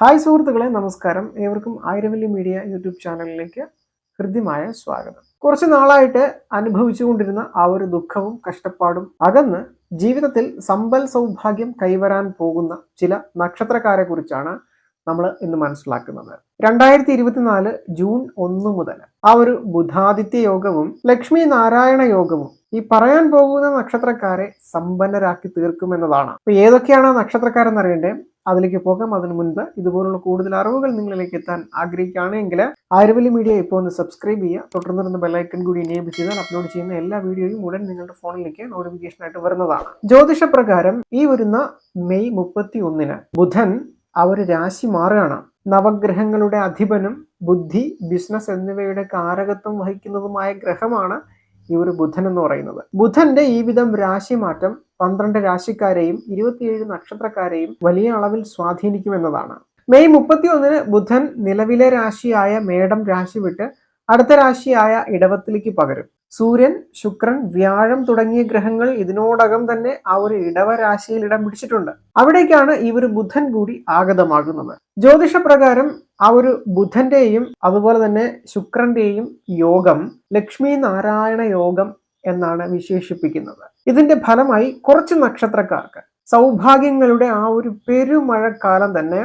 Hi സുഹൃത്തുക്കളെ നമസ്കാരം. ഏവർക്കും ആയിരവല്ലി മീഡിയ യൂട്യൂബ് ചാനലിലേക്ക് ഹൃദ്യമായ സ്വാഗതം. കുറച്ച് നാളായിട്ട് അനുഭവിച്ചുകൊണ്ടിരുന്ന ആ ഒരു ദുഃഖവും കഷ്ടപ്പാടും അകന്ന് ജീവിതത്തിൽ സമ്പൽ സൗഭാഗ്യം കൈവരാൻ പോകുന്ന ചില നക്ഷത്രക്കാരെ കുറിച്ചാണ് നമ്മൾ ഇന്ന് മനസ്സിലാക്കുന്നത്. രണ്ടായിരത്തി ഇരുപത്തിനാല് ജൂൺ ഒന്ന് മുതൽ ആ ഒരു ബുധാദിത്യ യോഗവും ലക്ഷ്മി നാരായണ യോഗവും ഈ പറയാൻ പോകുന്ന നക്ഷത്രക്കാരെ സമ്പന്നരാക്കി തീർക്കുമെന്നതാണ്. അപ്പൊ ഏതൊക്കെയാണ് നക്ഷത്രക്കാരെന്ന് അറിയണ്ടേ അതിലേക്ക് പോകാം. അതിനു മുൻപ് ഇതുപോലുള്ള കൂടുതൽ അറിവുകൾ നിങ്ങളിലേക്ക് എത്താൻ ആഗ്രഹിക്കുകയാണെങ്കിൽ ആയിരവല്ലി മീഡിയ ഇപ്പോൾ ഒന്ന് സബ്സ്ക്രൈബ് ചെയ്യുക. തുടർന്ന് ബെല്ലൈക്കൺ കൂടി എനേബിൾ ചെയ്താൽ അപ്ലോഡ് ചെയ്യുന്ന എല്ലാ വീഡിയോയും ഉടൻ നിങ്ങളുടെ ഫോണിലേക്ക് നോട്ടിഫിക്കേഷൻ ആയിട്ട് വരുന്നതാണ്. ജ്യോതിഷ പ്രകാരം ഈ വരുന്ന മെയ് മുപ്പത്തി ഒന്നിന് ബുധൻ ഒരു രാശി മാറുകയാണ്. നവഗ്രഹങ്ങളുടെ അധിപനും ബുദ്ധി ബിസിനസ് എന്നിവയുടെ കാരകത്വം വഹിക്കുന്നതുമായ ഗ്രഹമാണ് ഈ ഒരു ബുധൻ എന്ന് പറയുന്നത്. ബുധന്റെ ഈ വിധം രാശി മാറ്റം പന്ത്രണ്ട് രാശിക്കാരെയും ഇരുപത്തിയേഴ് നക്ഷത്രക്കാരെയും വലിയ അളവിൽ സ്വാധീനിക്കുമെന്നതാണ്. മെയ് മുപ്പത്തി ഒന്നിന് ബുധൻ നിലവിലെ രാശിയായ മേടം രാശി വിട്ട് അടുത്ത രാശിയായ ഇടവത്തിലേക്ക് പകരും. സൂര്യൻ ശുക്രൻ വ്യാഴം തുടങ്ങിയ ഗ്രഹങ്ങൾ ഇതിനോടകം തന്നെ ആ ഒരു ഇടവ രാശിയിൽ ഇടം പിടിച്ചിട്ടുണ്ട്. അവിടേക്കാണ് ഈ ഒരു ബുധൻ കൂടി ആഗതമാകുന്നത്. ജ്യോതിഷ പ്രകാരം ആ ഒരു ബുധന്റെയും അതുപോലെ തന്നെ ശുക്രന്റെയും യോഗം ലക്ഷ്മി നാരായണ യോഗം എന്നാണ് വിശേഷിപ്പിക്കുന്നത്. ഇതിന്റെ ഫലമായി കുറച്ച് നക്ഷത്രക്കാർക്ക് സൗഭാഗ്യങ്ങളുടെ ആ ഒരു പെരുമഴക്കാലം തന്നെ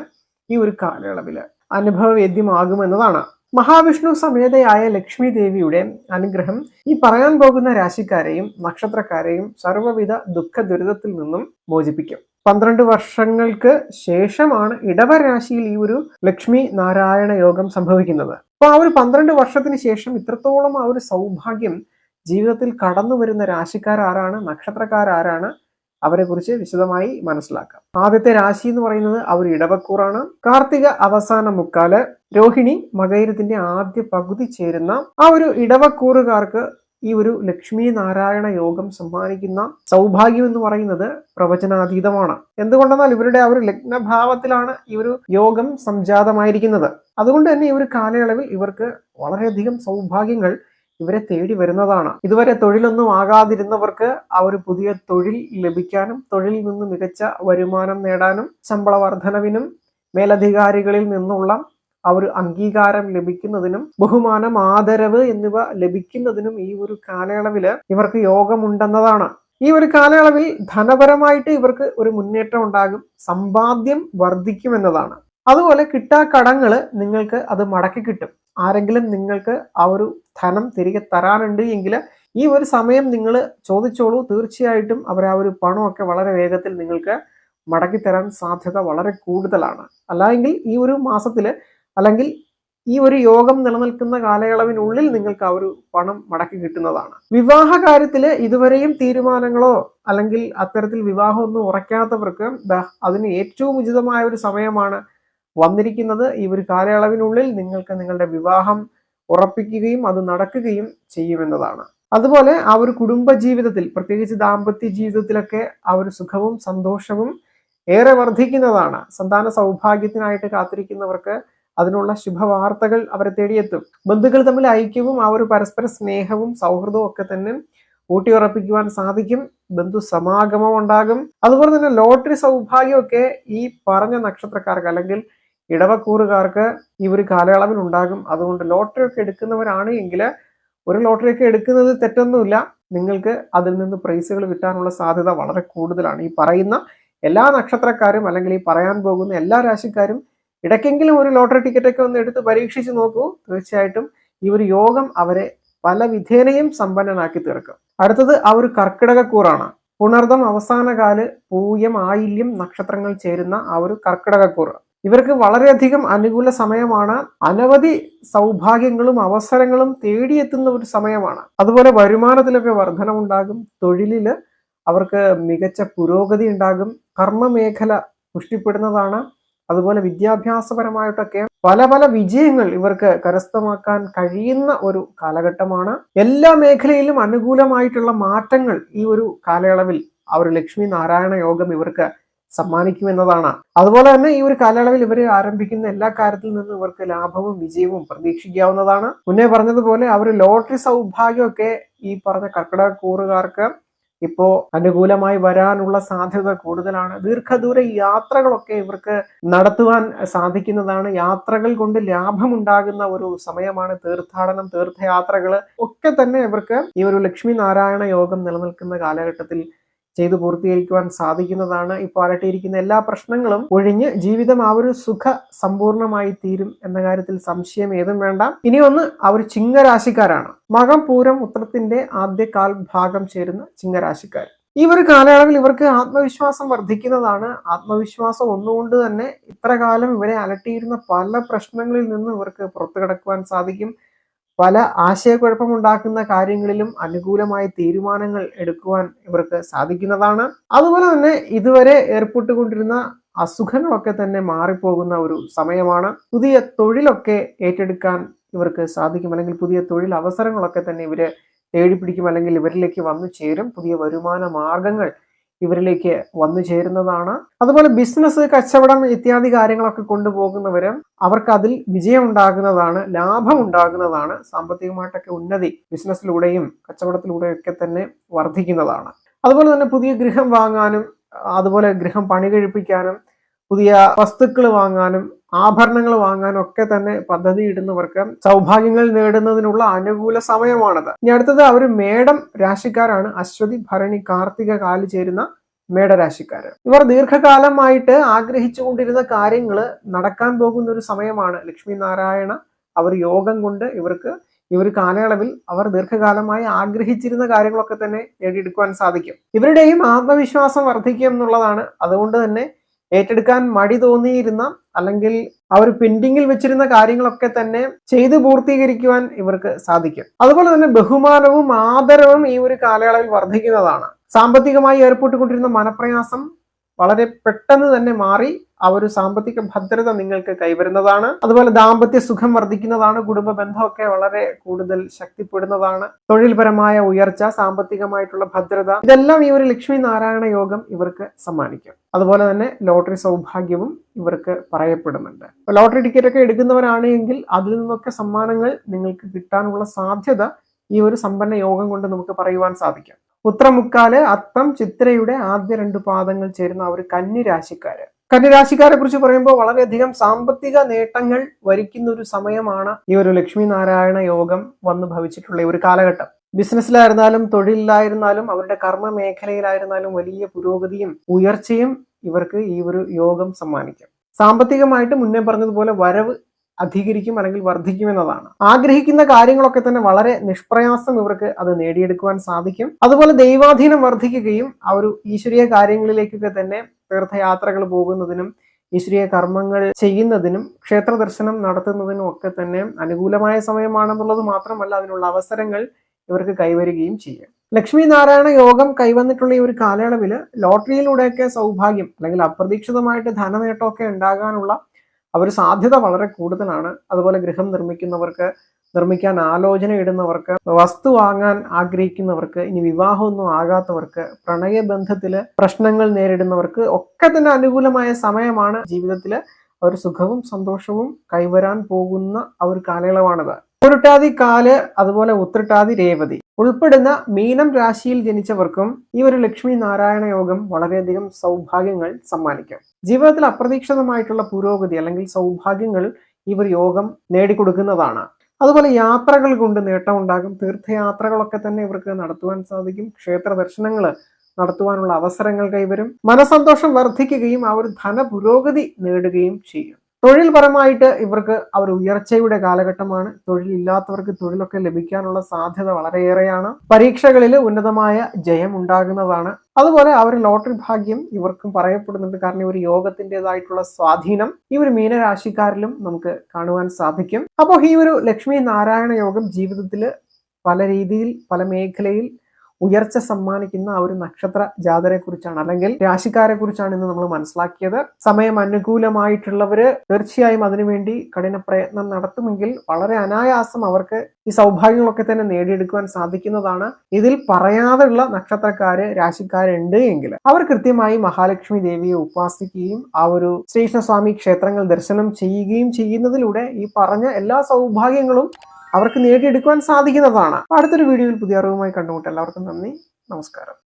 ഈ ഒരു കാലയളവിൽ അനുഭവവേദ്യമാകുമെന്നതാണ്. മഹാവിഷ്ണു സമേതയായ ലക്ഷ്മി ദേവിയുടെ അനുഗ്രഹം ഈ പറയാൻ പോകുന്ന രാശിക്കാരെയും നക്ഷത്രക്കാരെയും സർവവിധ ദുഃഖ ദുരിതത്തിൽ നിന്നും മോചിപ്പിക്കും. പന്ത്രണ്ട് വർഷങ്ങൾക്ക് ശേഷമാണ് ഇടവരാശിയിൽ ഈ ഒരു ലക്ഷ്മി നാരായണ യോഗം സംഭവിക്കുന്നത്. അപ്പോൾ ആ ഒരു പന്ത്രണ്ട് വർഷത്തിന് ശേഷം ഇത്രത്തോളം ആ ഒരു സൗഭാഗ്യം ജീവിതത്തിൽ കടന്നു വരുന്ന രാശിക്കാരാരാണ് നക്ഷത്രക്കാരാരാണ് അവരെ കുറിച്ച് വിശദമായി മനസ്സിലാക്കാം. ആദ്യത്തെ രാശി എന്ന് പറയുന്നത് അവർ ഇടവക്കൂറാണ്. കാർത്തിക അവസാന മുക്കാൽ രോഹിണി മകയിരത്തിന്റെ ആദ്യ പകുതി ചേരുന്ന ആ ഒരു ഇടവക്കൂറുകാർക്ക് ഈ ഒരു ലക്ഷ്മി നാരായണ യോഗം സമ്മാനിക്കുന്ന സൗഭാഗ്യം എന്ന് പറയുന്നത് പ്രവചനാതീതമാണ്. എന്തുകൊണ്ടെന്നാൽ ഇവരുടെ ആ ഒരു ലഗ്നഭാവത്തിലാണ് ഈ ഒരു യോഗം സംജാതമായിരിക്കുന്നത്. അതുകൊണ്ട് തന്നെ ഈ ഒരു കാലയളവിൽ ഇവർക്ക് വളരെയധികം സൗഭാഗ്യങ്ങൾ ഇവരെ തേടി വരുന്നതാണ്. ഇതുവരെ തൊഴിലൊന്നും ആകാതിരുന്നവർക്ക് ആ ഒരു പുതിയ തൊഴിൽ ലഭിക്കാനും തൊഴിലിൽ നിന്ന് മികച്ച വരുമാനം നേടാനും ശമ്പള വർധനവിനും മേലധികാരികളിൽ നിന്നുള്ള ആ ഒരു അംഗീകാരം ലഭിക്കുന്നതിനും ബഹുമാനം ആദരവ് എന്നിവ ലഭിക്കുന്നതിനും ഈ ഒരു കാലയളവിൽ ഇവർക്ക് യോഗമുണ്ടെന്നതാണ്. ഈ ഒരു കാലയളവിൽ ധനപരമായിട്ട് ഇവർക്ക് ഒരു മുന്നേറ്റം ഉണ്ടാകും സമ്പാദ്യം വർദ്ധിക്കുമെന്നതാണ്. അതുപോലെ കിട്ടാക്കടങ്ങൾ നിങ്ങൾക്ക് അത് മടക്കി കിട്ടും. ആരെങ്കിലും നിങ്ങൾക്ക് ആ ഒരു ധനം തിരികെ തരാനുണ്ട് എങ്കിൽ ഈ ഒരു സമയം നിങ്ങൾ ചോദിച്ചോളൂ. തീർച്ചയായിട്ടും അവർ ആ ഒരു പണമൊക്കെ വളരെ വേഗത്തിൽ നിങ്ങൾക്ക് മടക്കി തരാൻ സാധ്യത വളരെ കൂടുതലാണ്. അല്ലെങ്കിൽ ഈ ഒരു മാസത്തിൽ അല്ലെങ്കിൽ ഈ ഒരു യോഗം നിലനിൽക്കുന്ന കാലയളവിനുള്ളിൽ നിങ്ങൾക്ക് ആ ഒരു പണം മടക്കി കിട്ടുന്നതാണ്. വിവാഹ കാര്യത്തിൽ ഇതുവരെയും തീരുമാനങ്ങളോ അല്ലെങ്കിൽ അത്തരത്തിൽ വിവാഹമൊന്നും ഉറയ്ക്കാത്തവർക്ക് അതിന് ഏറ്റവും ഉചിതമായ ഒരു സമയമാണ് വന്നിരിക്കുന്നത്. ഈ ഒരു കാലയളവിനുള്ളിൽ നിങ്ങൾക്ക് നിങ്ങളുടെ വിവാഹം ഉറപ്പിക്കുകയും അത് നടക്കുകയും ചെയ്യുമെന്നതാണ്. അതുപോലെ ആ ഒരു കുടുംബ ജീവിതത്തിൽ പ്രത്യേകിച്ച് ദാമ്പത്യ ജീവിതത്തിലൊക്കെ ആ ഒരു സുഖവും സന്തോഷവും ഏറെ വർദ്ധിക്കുന്നതാണ്. സന്താന സൗഭാഗ്യത്തിനായിട്ട് കാത്തിരിക്കുന്നവർക്ക് അതിനുള്ള ശുഭവാർത്തകൾ അവരെ തേടിയെത്തും. ബന്ധുക്കൾ തമ്മിൽ ഐക്യവും ആ ഒരു പരസ്പര സ്നേഹവും സൗഹൃദവും ഒക്കെ തന്നെ ഊട്ടിയുറപ്പിക്കുവാൻ സാധിക്കും. ബന്ധു സമാഗമം ഉണ്ടാകും. അതുപോലെ തന്നെ ലോട്ടറി സൗഭാഗ്യമൊക്കെ ഈ പറഞ്ഞ നക്ഷത്രക്കാർക്ക് അല്ലെങ്കിൽ ഇടവക്കൂറുകാർക്ക് ഈ ഒരു കാലയളവിൽ ഉണ്ടാകും. അതുകൊണ്ട് ലോട്ടറി ഒക്കെ എടുക്കുന്നവരാണ് എങ്കിൽ ഒരു ലോട്ടറി ഒക്കെ എടുക്കുന്നത് തെറ്റൊന്നുമില്ല. നിങ്ങൾക്ക് അതിൽ നിന്ന് പ്രൈസുകൾ കിട്ടാനുള്ള സാധ്യത വളരെ കൂടുതലാണ്. ഈ പറയുന്ന എല്ലാ നക്ഷത്രക്കാരും അല്ലെങ്കിൽ ഈ പറയാൻ പോകുന്ന എല്ലാ രാശിക്കാരും ഇടയ്ക്കെങ്കിലും ഒരു ലോട്ടറി ടിക്കറ്റൊക്കെ ഒന്ന് എടുത്ത് പരീക്ഷിച്ച് നോക്കൂ. തീർച്ചയായിട്ടും ഈ ഒരു യോഗം അവരെ പല വിധേനയും സമ്പന്നനാക്കി തീർക്കും. അടുത്തത് ആ ഒരു കർക്കിടകക്കൂറാണ്. പുണർദം അവസാനകാൽ പൂയം ആയില്യം നക്ഷത്രങ്ങൾ ചേരുന്ന ആ ഒരു കർക്കിടകക്കൂറ്. ഇവർക്ക് വളരെയധികം അനുകൂല സമയമാണ്. അനവധി സൗഭാഗ്യങ്ങളും അവസരങ്ങളും തേടിയെത്തുന്ന ഒരു സമയമാണ്. അതുപോലെ വരുമാനത്തിലൊക്കെ വർധനമുണ്ടാകും തൊഴിലിൽ അവർക്ക് മികച്ച പുരോഗതി ഉണ്ടാകും. കർമ്മമേഖല പുഷ്ടിപ്പെടുന്നതാണ്. അതുപോലെ വിദ്യാഭ്യാസപരമായിട്ടൊക്കെ പല പല വിജയങ്ങൾ ഇവർക്ക് കരസ്ഥമാക്കാൻ കഴിയുന്ന ഒരു കാലഘട്ടമാണ്. എല്ലാ മേഖലയിലും അനുകൂലമായിട്ടുള്ള മാറ്റങ്ങൾ ഈ ഒരു കാലയളവിൽ ആ ഒരു ലക്ഷ്മി നാരായണ യോഗം ഇവർക്ക് സമ്മാനിക്കുമെന്നതാണ്. അതുപോലെ തന്നെ ഈ ഒരു കാലയളവിൽ ഇവർ ആരംഭിക്കുന്ന എല്ലാ കാര്യത്തിൽ നിന്നും ഇവർക്ക് ലാഭവും വിജയവും പ്രതീക്ഷിക്കാവുന്നതാണ്. മുന്നേ പറഞ്ഞതുപോലെ ഒരു ലോട്ടറി സൗഭാഗ്യമൊക്കെ ഈ പറഞ്ഞ കർക്കിടക കൂറുകാർക്ക് ഇപ്പോ അനുകൂലമായി വരാനുള്ള സാധ്യത കൂടുതലാണ്. ദീർഘദൂര യാത്രകളൊക്കെ ഇവർക്ക് നടത്തുവാൻ സാധിക്കുന്നതാണ്. യാത്രകൾ കൊണ്ട് ലാഭമുണ്ടാകുന്ന ഒരു സമയമാണ് തീർത്ഥാടനം തീർത്ഥയാത്രകൾ ഒക്കെ തന്നെ ഇവർക്ക് ഈ ഒരു ലക്ഷ്മി നാരായണ യോഗം നിലനിൽക്കുന്ന കാലഘട്ടത്തിൽ ചെയ്തു പൂർത്തീകരിക്കുവാൻ സാധിക്കുന്നതാണ് ഇപ്പോൾ അലട്ടിയിരിക്കുന്ന എല്ലാ പ്രശ്നങ്ങളും ഒഴിഞ്ഞ് ജീവിതം ആ ഒരു സുഖ സമ്പൂർണമായി തീരും എന്ന കാര്യത്തിൽ സംശയം ഏതും വേണ്ട. ഇനി ഒന്ന് അവർ ചിങ്ങരാശിക്കാരാണ്. മകം പൂരം ഉത്രത്തിന്റെ ആദ്യ കാൽ ഭാഗം ചേരുന്ന ചിങ്ങരാശിക്കാർ. ഈ ഒരു കാലയളവിൽ ഇവർക്ക് ആത്മവിശ്വാസം വർദ്ധിക്കുന്നതാണ്. ആത്മവിശ്വാസം ഒന്നുകൊണ്ട് തന്നെ ഇത്ര കാലം ഇവരെ അലട്ടിയിരുന്ന പല പ്രശ്നങ്ങളിൽ നിന്ന് ഇവർക്ക് പുറത്തു കിടക്കുവാൻ സാധിക്കും. പല ആശയക്കുഴപ്പമുണ്ടാക്കുന്ന കാര്യങ്ങളിലും അനുകൂലമായ തീരുമാനങ്ങൾ എടുക്കുവാൻ ഇവർക്ക് സാധിക്കുന്നതാണ്. അതുപോലെ തന്നെ ഇതുവരെ ഏർപ്പെട്ടുകൊണ്ടിരുന്ന അസുഖങ്ങളൊക്കെ തന്നെ മാറിപ്പോകുന്ന ഒരു സമയമാണ്. പുതിയ തൊഴിലൊക്കെ ഏറ്റെടുക്കാൻ ഇവർക്ക് സാധിക്കും. അല്ലെങ്കിൽ പുതിയ തൊഴിൽ അവസരങ്ങളൊക്കെ തന്നെ ഇവർ തേടിപ്പിടിക്കും. അല്ലെങ്കിൽ ഇവരിലേക്ക് വന്നു ചേരും. പുതിയ വരുമാന മാർഗങ്ങൾ ഇവരിലേക്ക് വന്നു ചേരുന്നതാണ്. അതുപോലെ ബിസിനസ് കച്ചവടം ഇത്യാദി കാര്യങ്ങളൊക്കെ കൊണ്ടുപോകുന്നവരും അവർക്ക് അതിൽ വിജയം ഉണ്ടാകുന്നതാണ് ലാഭം ഉണ്ടാകുന്നതാണ് സാമ്പത്തികമായിട്ടൊക്കെ ഉന്നതി ബിസിനസ്സിലൂടെയും കച്ചവടത്തിലൂടെയും ഒക്കെ തന്നെ വർദ്ധിക്കുന്നതാണ്. അതുപോലെ തന്നെ പുതിയ ഗൃഹം വാങ്ങാനും അതുപോലെ ഗൃഹം പണി കഴിപ്പിക്കാനും പുതിയ വസ്തുക്കൾ വാങ്ങാനും ആഭരണങ്ങൾ വാങ്ങാനും ഒക്കെ തന്നെ പദ്ധതി ഇടുന്നവർക്ക് സൗഭാഗ്യങ്ങൾ നേടുന്നതിനുള്ള അനുകൂല സമയമാണത്. ഇനി അടുത്തത് അവർ മേടം രാശിക്കാരാണ്. അശ്വതി ഭരണി കാർത്തിക കാൽ ചേരുന്ന മേടരാശിക്കാര്. ഇവർ ദീർഘകാലമായിട്ട് ആഗ്രഹിച്ചു കൊണ്ടിരുന്ന കാര്യങ്ങൾ നടക്കാൻ പോകുന്ന ഒരു സമയമാണ്. ലക്ഷ്മി നാരായണ അവർ യോഗം കൊണ്ട് ഇവർക്ക് ഈ ഒരു കാലയളവിൽ അവർ ദീർഘകാലമായി ആഗ്രഹിച്ചിരുന്ന കാര്യങ്ങളൊക്കെ തന്നെ നേടിയെടുക്കുവാൻ സാധിക്കും. ഇവരുടെയും ആത്മവിശ്വാസം വർദ്ധിക്കും എന്നുള്ളതാണ്. അതുകൊണ്ട് തന്നെ ഏറ്റെടുക്കാൻ മടി തോന്നിയിരുന്ന അല്ലെങ്കിൽ അവർ പെൻഡിങ്ങിൽ വെച്ചിരുന്ന കാര്യങ്ങളൊക്കെ തന്നെ ചെയ്തു പൂർത്തീകരിക്കുവാൻ ഇവർക്ക് സാധിക്കും. അതുപോലെ തന്നെ ബഹുമാനവും ആദരവും ഈ ഒരു കാലയളവിൽ വർദ്ധിക്കുന്നതാണ്. സാമ്പത്തികമായി ഏർപ്പെട്ടുകൊണ്ടിരുന്ന മനപ്രയാസം വളരെ പെട്ടെന്ന് തന്നെ മാറി. ആ ഒരു സാമ്പത്തിക ഭദ്രത നിങ്ങൾക്ക് കൈവരുന്നതാണ്. അതുപോലെ ദാമ്പത്യ സുഖം വർദ്ധിക്കുന്നതാണ്. കുടുംബ ബന്ധമൊക്കെ വളരെ കൂടുതൽ ശക്തിപ്പെടുന്നതാണ്. തൊഴിൽപരമായ ഉയർച്ച സാമ്പത്തികമായിട്ടുള്ള ഭദ്രത ഇതെല്ലാം ഈ ഒരു ലക്ഷ്മി നാരായണ യോഗം ഇവർക്ക് സമ്മാനിക്കും. അതുപോലെ തന്നെ ലോട്ടറി സൗഭാഗ്യവും ഇവർക്ക് പറയപ്പെടുന്നുണ്ട്. ലോട്ടറി ടിക്കറ്റ് ഒക്കെ എടുക്കുന്നവരാണെങ്കിൽ അതിൽ നിന്നൊക്കെ സമ്മാനങ്ങൾ നിങ്ങൾക്ക് കിട്ടാനുള്ള സാധ്യത ഈ ഒരു സമ്പന്ന യോഗം കൊണ്ട് നമുക്ക് പറയുവാൻ സാധിക്കും. ഉത്രമുക്കാൽ അത്തം ചിത്രയുടെ ആദ്യ രണ്ട് പാദങ്ങൾ ചേരുന്ന ഒരു കന്നി രാശിക്കാര്. കന്യരാശിക്കാരെ കുറിച്ച് പറയുമ്പോൾ വളരെയധികം സാമ്പത്തിക നേട്ടങ്ങൾ വരിക്കുന്ന ഒരു സമയമാണ് ഈ ഒരു ലക്ഷ്മി നാരായണ യോഗം വന്നു ഭവിച്ചിട്ടുള്ള ഒരു കാലഘട്ടം. ബിസിനസ്സിലായിരുന്നാലും തൊഴിലിലായിരുന്നാലും അവരുടെ കർമ്മ മേഖലയിലായിരുന്നാലും വലിയ പുരോഗതിയും ഉയർച്ചയും ഇവർക്ക് ഈ ഒരു യോഗം സമ്മാനിക്കും. സാമ്പത്തികമായിട്ട് മുന്നേ പറഞ്ഞതുപോലെ വരവ് അധികരിക്കും അല്ലെങ്കിൽ വർദ്ധിക്കും എന്നതാണ്. ആഗ്രഹിക്കുന്ന കാര്യങ്ങളൊക്കെ തന്നെ വളരെ നിഷ്പ്രയാസം ഇവർക്ക് അത് നേടിയെടുക്കുവാൻ സാധിക്കും. അതുപോലെ ദൈവാധീനം വർദ്ധിക്കുകയും ആ ഒരു ഈശ്വരീയ കാര്യങ്ങളിലേക്കൊക്കെ തന്നെ തീർത്ഥയാത്രകൾ പോകുന്നതിനും ഈശ്വരീയ കർമ്മങ്ങൾ ചെയ്യുന്നതിനും ക്ഷേത്ര ദർശനം നടത്തുന്നതിനും ഒക്കെ തന്നെ അനുകൂലമായ സമയമാണെന്നുള്ളത് മാത്രമല്ല അതിനുള്ള അവസരങ്ങൾ ഇവർക്ക് കൈവരുകയും ചെയ്യും. ലക്ഷ്മി നാരായണ യോഗം കൈവന്നിട്ടുള്ള ഈ ഒരു കാലയളവിൽ ലോട്ടറിയിലൂടെയൊക്കെ സൗഭാഗ്യം അല്ലെങ്കിൽ അപ്രതീക്ഷിതമായിട്ട് ധനനേട്ടമൊക്കെ ഉണ്ടാകാനുള്ള ഒരു സാധ്യത വളരെ കൂടുതലാണ്. അതുപോലെ ഗൃഹം നിർമ്മിക്കുന്നവർക്ക് നിർമ്മിക്കാൻ ആലോചന ഇടുന്നവർക്ക് വസ്തു വാങ്ങാൻ ആഗ്രഹിക്കുന്നവർക്ക് ഇനി വിവാഹമൊന്നും ആകാത്തവർക്ക് പ്രണയബന്ധത്തിൽ പ്രശ്നങ്ങൾ നേരിടുന്നവർക്ക് ഒക്കെ തന്നെ അനുകൂലമായ സമയമാണ് ജീവിതത്തിൽ ഒരു സുഖവും സന്തോഷവും കൈവരാൻ പോകുന്ന ഒരു കാലയളവാണിത്. ഉരുട്ടാതി കാൽ അതുപോലെ ഉത്രട്ടാതി രേവതി. ഉൾപ്പെടുന്ന മീനം രാശിയിൽ ജനിച്ചവർക്കും ഈ ഒരു ലക്ഷ്മി നാരായണ യോഗം വളരെയധികം സൗഭാഗ്യങ്ങൾ സമ്മാനിക്കും. ജീവിതത്തിൽ അപ്രതീക്ഷിതമായിട്ടുള്ള പുരോഗതി അല്ലെങ്കിൽ സൗഭാഗ്യങ്ങൾ ഈ ഒരു യോഗം നേടിക്കൊടുക്കുന്നതാണ്. അതുപോലെ യാത്രകൾ കൊണ്ട് നേട്ടം ഉണ്ടാകും. തീർത്ഥയാത്രകളൊക്കെ തന്നെ ഇവർക്ക് നടത്തുവാൻ സാധിക്കും. ക്ഷേത്ര ദർശനങ്ങൾ നടത്തുവാനുള്ള അവസരങ്ങൾ കൈവരും. മനസന്തോഷം വർദ്ധിക്കുകയും ആ ഒരു ധനപുരോഗതി നേടുകയും ചെയ്യും. തൊഴിൽപരമായിട്ട് ഇവർക്ക് അവർ ഉയർച്ചയുടെ കാലഘട്ടമാണ്. തൊഴിലില്ലാത്തവർക്ക് തൊഴിലൊക്കെ ലഭിക്കാനുള്ള സാധ്യത വളരെയേറെയാണ്. പരീക്ഷകളിൽ ഉന്നതമായ ജയം ഉണ്ടാകുന്നതാണ്. അതുപോലെ അവർ ലോട്ടറി ഭാഗ്യം ഇവർക്കും പറയപ്പെടുന്നുണ്ട്. കാരണം ഒരു യോഗത്തിന്റെതായിട്ടുള്ള സ്വാധീനം ഈ ഒരു മീനരാശിക്കാരിലും നമുക്ക് കാണുവാൻ സാധിക്കും. അപ്പോൾ ഈ ഒരു ലക്ഷ്മി നാരായണ യോഗം ജീവിതത്തിൽ പല രീതിയിൽ പല മേഖലയിൽ ഉയർച്ച സമ്മാനിക്കുന്ന ആ ഒരു നക്ഷത്ര ജാതരെ കുറിച്ചാണ് അല്ലെങ്കിൽ രാശിക്കാരെ കുറിച്ചാണ് ഇന്ന് നമ്മൾ മനസ്സിലാക്കിയത്. സമയം അനുകൂലമായിട്ടുള്ളവര് തീർച്ചയായും അതിനുവേണ്ടി കഠിന പ്രയത്നം നടത്തുമെങ്കിൽ വളരെ അനായാസം അവർക്ക് ഈ സൗഭാഗ്യങ്ങളൊക്കെ തന്നെ നേടിയെടുക്കുവാൻ സാധിക്കുന്നതാണ്. ഇതിൽ പറയാതെയുള്ള നക്ഷത്രക്കാര് രാശിക്കാരുണ്ട് എങ്കിൽ അവർ കൃത്യമായി മഹാലക്ഷ്മി ദേവിയെ ഉപാസിക്കുകയും ആ ഒരു ശ്രീകൃഷ്ണസ്വാമി ക്ഷേത്രങ്ങൾ ദർശനം ചെയ്യുകയും ചെയ്യുന്നതിലൂടെ ഈ പറഞ്ഞ എല്ലാ സൗഭാഗ്യങ്ങളും അവർക്ക് നേടിയെടുക്കുവാൻ സാധിക്കുന്നതാണ്. അടുത്തൊരു വീഡിയോയിൽ പുതിയ അറിവുമായി കണ്ടുമുട്ടാം എല്ലാവർക്കും നന്ദി. നമസ്കാരം.